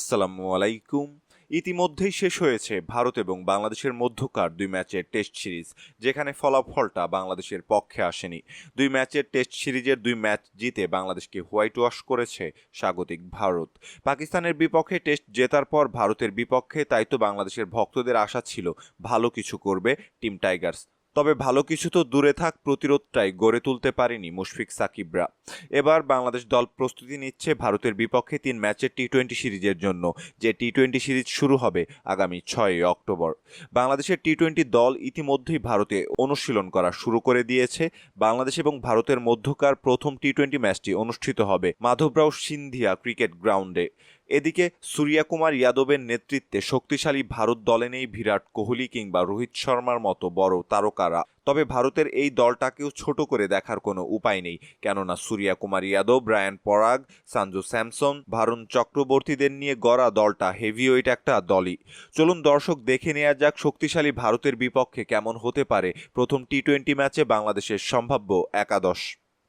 আসসালামু আলাইকুম। ইতিমধ্যেই শেষ হয়েছে ভারত এবং বাংলাদেশের মধ্যকার দুই ম্যাচের টেস্ট সিরিজ, যেখানে ফলাফলটা বাংলাদেশের পক্ষে আসেনি। দুই ম্যাচের টেস্ট সিরিজের দুই ম্যাচ জিতে বাংলাদেশকে হোয়াইট ওয়াশ করেছে স্বাগতিক ভারত। পাকিস্তানের বিপক্ষে টেস্ট জেতার পর ভারতের বিপক্ষে তাই তো বাংলাদেশের ভক্তদের আশা ছিল ভালো কিছু করবে টিম টাইগার্স। তবে ভালো কিছু তো দূরে থাক, প্রতিরোধটাই গড়ে তুলতে পারেনি মুশফিক সাকিবরা। এবার বাংলাদেশ দল প্রস্তুতি নিচ্ছে ভারতের বিপক্ষে তিন ম্যাচের টি টোয়েন্টি সিরিজের জন্য, যে টি টোয়েন্টি সিরিজ শুরু হবে আগামী ছয়ই অক্টোবর। বাংলাদেশের টি টোয়েন্টি দল ইতিমধ্যেই ভারতে অনুশীলন করা শুরু করে দিয়েছে। বাংলাদেশ এবং ভারতের মধ্যকার প্রথম টি টোয়েন্টি ম্যাচটি অনুষ্ঠিত হবে মাধবরাও সিন্ধিয়া ক্রিকেট গ্রাউন্ডে। এদিকে সূর্যাকুমার যাদবের নেতৃত্বে শক্তিশালী ভারত দলে নেই বিরাট কোহলি কিংবা রোহিত শর্মার মতো বড় তারকারা। তবে ভারতের এই দলটাকেও ছোট করে দেখার কোনো উপায় নেই। কেননা সূর্যাকুমার যাদব রায়ান পরাগ সানজু স্যামসন, ভারুণ চক্রবর্তীদের নিয়ে গড়া দলটা হেভিওয়েট একটা দলই। চলুন দর্শক দেখে নেওয়া যাক শক্তিশালী ভারতের বিপক্ষে কেমন হতে পারে প্রথম টি টোয়েন্টি ম্যাচে বাংলাদেশের সম্ভাব্য একাদশ।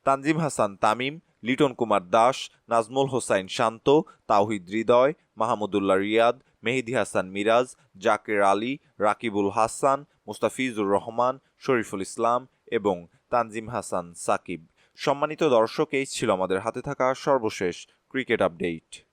তানজিম হাসান, তামিম লিটন কুমার দাস, নাজমুল হোসাইন শান্ত, তাওহিদ হৃদয়, মাহমুদুল্লাহ রিয়াদ, মেহেদি হাসান মিরাজ, জাকের আলী, রাকিবুল হাসান, মুস্তাফিজুর রহমান, শরীফুল ইসলাম এবং তানজিম হাসান সাকিব। সম্মানিত দর্শক, এই ছিল আমাদের হাতে থাকা সর্বশেষ ক্রিকেট আপডেট।